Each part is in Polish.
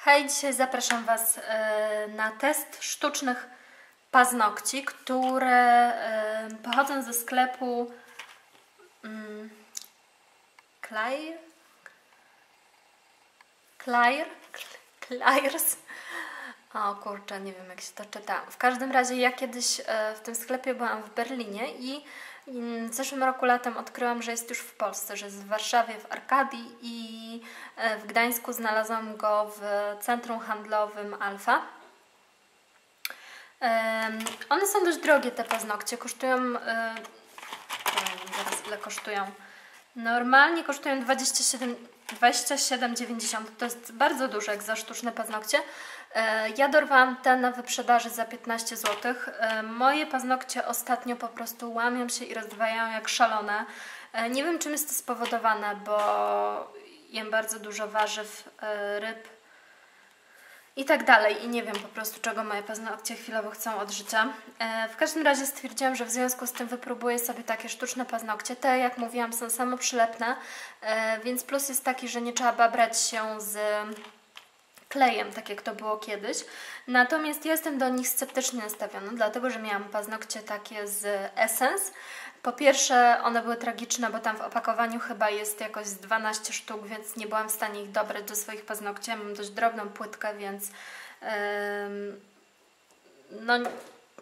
Hej, dzisiaj zapraszam Was e, na test sztucznych paznokci, które e, pochodzą ze sklepu mm, Claire? Claire? Claire's? O kurczę, nie wiem jak się to czyta. W każdym razie ja kiedyś e, w tym sklepie byłam w Berlinie i w zeszłym roku latem odkryłam, że jest już w Polsce, że jest w Warszawie, w Arkadii i w Gdańsku znalazłam go w centrum handlowym Alfa. One są dość drogie te paznokcie, kosztują, e, zaraz ile kosztują. Normalnie kosztują 27,90 27, to jest bardzo dużo jak za sztuczne paznokcie. E, ja dorwałam te na wyprzedaży za 15 zł. E, moje paznokcie ostatnio po prostu łamią się i rozdwajają jak szalone. Nie wiem czym jest to spowodowane, bo jem bardzo dużo warzyw, ryb, i tak dalej. I nie wiem po prostu, czego moje paznokcie chwilowo chcą od życia. E, w każdym razie stwierdziłam, że w związku z tym wypróbuję sobie takie sztuczne paznokcie. Te, jak mówiłam, są samoprzylepne, e, więc plus jest taki, że nie trzeba babrać się z klejem, tak jak to było kiedyś. Natomiast jestem do nich sceptycznie nastawiona, dlatego że miałam paznokcie takie z Essence. Po pierwsze, one były tragiczne, bo tam w opakowaniu chyba jest jakoś z 12 sztuk, więc nie byłam w stanie ich dobrać do swoich paznokci. Mam dość drobną płytkę, więc no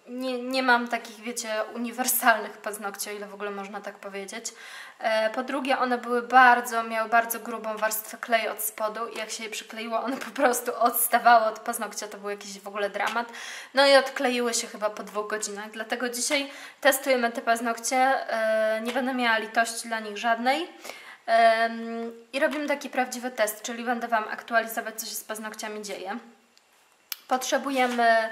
nie, nie mam takich, wiecie, uniwersalnych paznokci, o ile w ogóle można tak powiedzieć. E, po drugie, one były bardzo, miały bardzo grubą warstwę kleju od spodu i jak się je przykleiło, one po prostu odstawały od paznokcia, to był jakiś w ogóle dramat. No i odkleiły się chyba po dwóch godzinach, dlatego dzisiaj testujemy te paznokcie, e, nie będę miała litości dla nich żadnej. I robimy taki prawdziwy test, czyli będę Wam aktualizować, co się z paznokciami dzieje. Potrzebujemy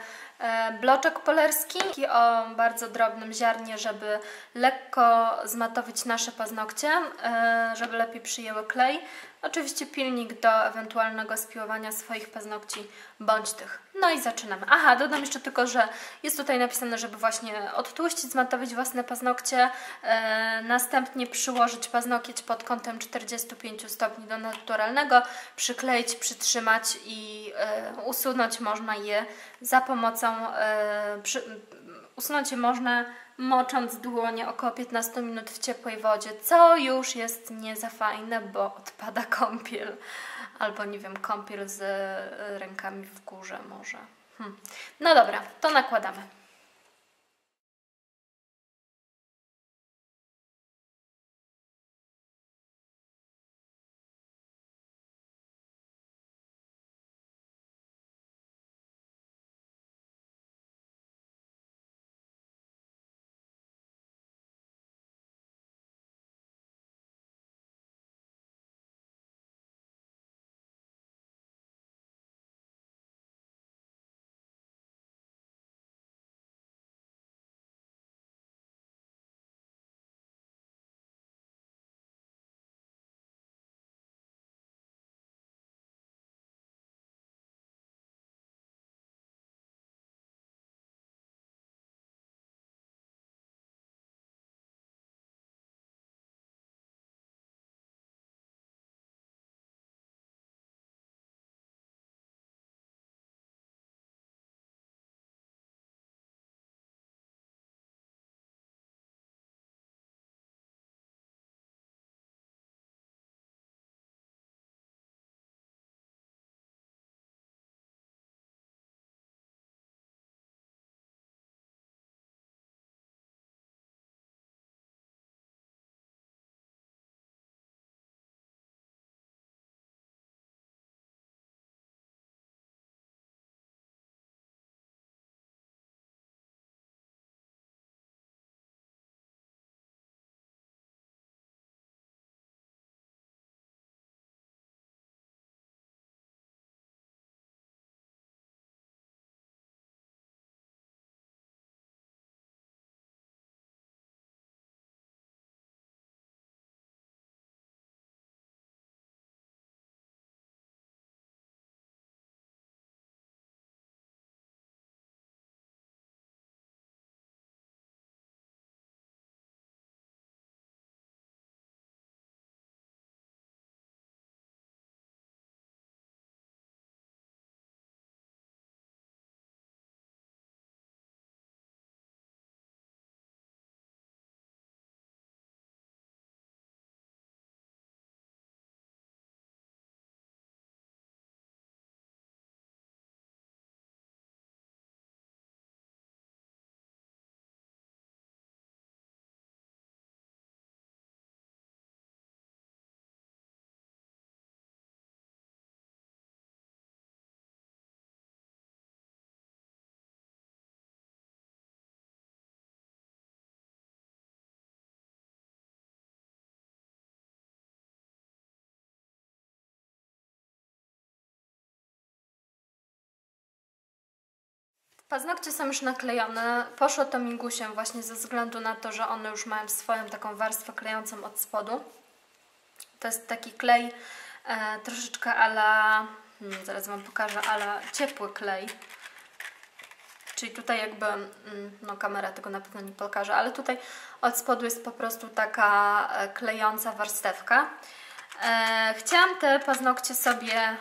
bloczek polerski o bardzo drobnym ziarnie, żeby lekko zmatowić nasze paznokcie, e, żeby lepiej przyjęły klej. Oczywiście pilnik do ewentualnego spiłowania swoich paznokci bądź tych. No i zaczynamy. Aha, dodam jeszcze tylko, że jest tutaj napisane, żeby właśnie odtłuścić, zmatowić własne paznokcie, e, następnie przyłożyć paznokieć pod kątem 45 stopni do naturalnego, przykleić, przytrzymać i e, usunąć można je za pomocą, e, przy, usunąć je można mocząc dłonie około 15 minut w ciepłej wodzie, co już jest nie za fajne, bo odpada kąpiel. Albo nie wiem, kąpiel z rękami w górze może. Hm. No dobra, to nakładamy. Paznokcie są już naklejone. Poszło to migusiem właśnie ze względu na to, że one już mają swoją taką warstwę klejącą od spodu. To jest taki klej e, troszeczkę ala, hmm, zaraz Wam pokażę, ala ciepły klej. Czyli tutaj jakby, mm, no kamera tego na pewno nie pokaże, ale tutaj od spodu jest po prostu taka e, klejąca warstewka. E, chciałam te paznokcie sobie,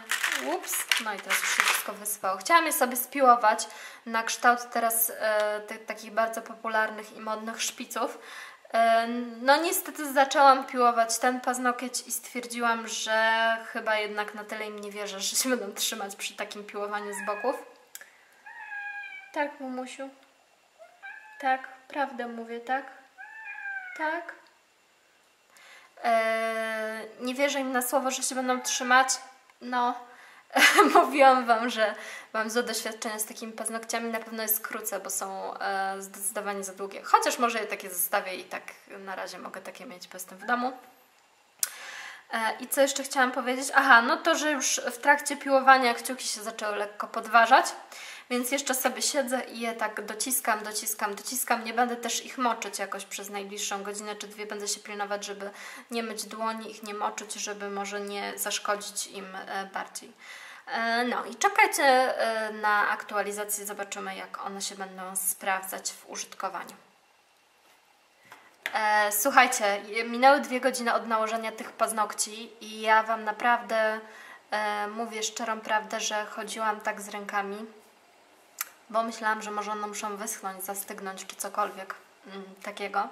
ups, no i teraz już się wszystko wysypało. Chciałam je sobie spiłować na kształt teraz e, tych takich bardzo popularnych i modnych szpiców. E, no niestety zaczęłam piłować ten paznokieć i stwierdziłam, że chyba jednak na tyle im nie wierzę, że się będą trzymać przy takim piłowaniu z boków. Tak, mamusiu. Tak, prawdę mówię, tak? Tak. Eee, nie wierzę im na słowo, że się będą trzymać. No, mówiłam Wam, że mam złe doświadczenia z takimi paznokciami. Na pewno je skrócę, bo są e, zdecydowanie za długie. Chociaż może je takie zostawię i tak na razie mogę takie mieć, bo jestem w domu. E, I co jeszcze chciałam powiedzieć? Aha, no to, że już w trakcie piłowania kciuki się zaczęły lekko podważać. Więc jeszcze sobie siedzę i je tak dociskam, dociskam, dociskam. Nie będę też ich moczyć jakoś przez najbliższą godzinę czy dwie. Będę się pilnować, żeby nie myć dłoni, ich nie moczyć, żeby może nie zaszkodzić im e, bardziej. E, no i czekajcie e, na aktualizację, zobaczymy jak one się będą sprawdzać w użytkowaniu. Słuchajcie, minęły dwie godziny od nałożenia tych paznokci i ja Wam naprawdę mówię szczerą prawdę, że chodziłam tak z rękami bo myślałam, że może one muszą wyschnąć, zastygnąć czy cokolwiek mm, takiego.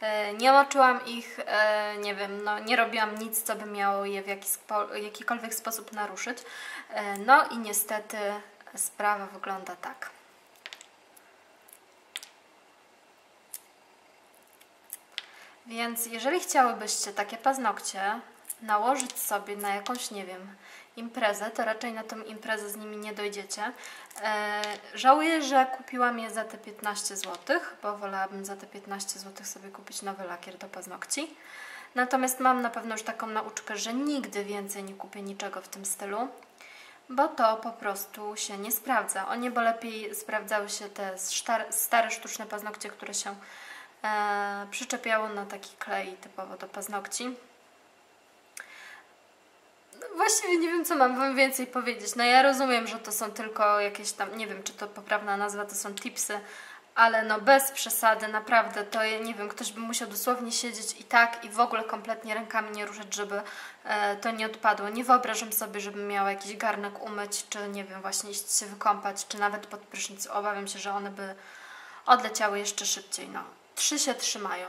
E, nie moczyłam ich, e, nie wiem, no nie robiłam nic, co by miało je w jaki spo, jakikolwiek sposób naruszyć. E, no i niestety sprawa wygląda tak. Więc jeżeli chciałybyście takie paznokcie nałożyć sobie na jakąś, nie wiem, imprezę, to raczej na tą imprezę z nimi nie dojdziecie. E, żałuję, że kupiłam je za te 15 zł, bo wolałabym za te 15 zł sobie kupić nowy lakier do paznokci. Natomiast mam na pewno już taką nauczkę, że nigdy więcej nie kupię niczego w tym stylu, bo to po prostu się nie sprawdza. O niebo lepiej sprawdzały się te stare sztuczne paznokcie, które się e, przyczepiało na taki klej typowo do paznokci właściwie nie wiem, co mam Wam więcej powiedzieć. No ja rozumiem, że to są tylko jakieś tam, nie wiem, czy to poprawna nazwa, to są tipsy, ale no bez przesady, naprawdę, to nie wiem, ktoś by musiał dosłownie siedzieć i tak i w ogóle kompletnie rękami nie ruszać, żeby e, to nie odpadło. Nie wyobrażam sobie, żebym miała jakiś garnek umyć, czy nie wiem, właśnie iść się wykąpać, czy nawet pod prysznic. Obawiam się, że one by odleciały jeszcze szybciej. No, trzy się trzymają.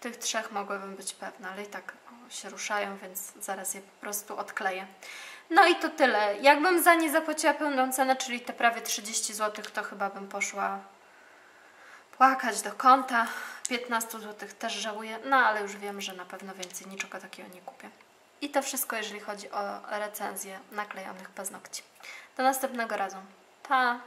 Tych trzech mogłabym być pewna, ale i tak się ruszają, więc zaraz je po prostu odkleję. No i to tyle. Jakbym za nie zapłaciła pełną cenę, czyli te prawie 30 zł, to chyba bym poszła płakać do konta. 15 zł też żałuję, no ale już wiem, że na pewno więcej niczego takiego nie kupię. I to wszystko, jeżeli chodzi o recenzję naklejonych paznokci. Do następnego razu. Pa!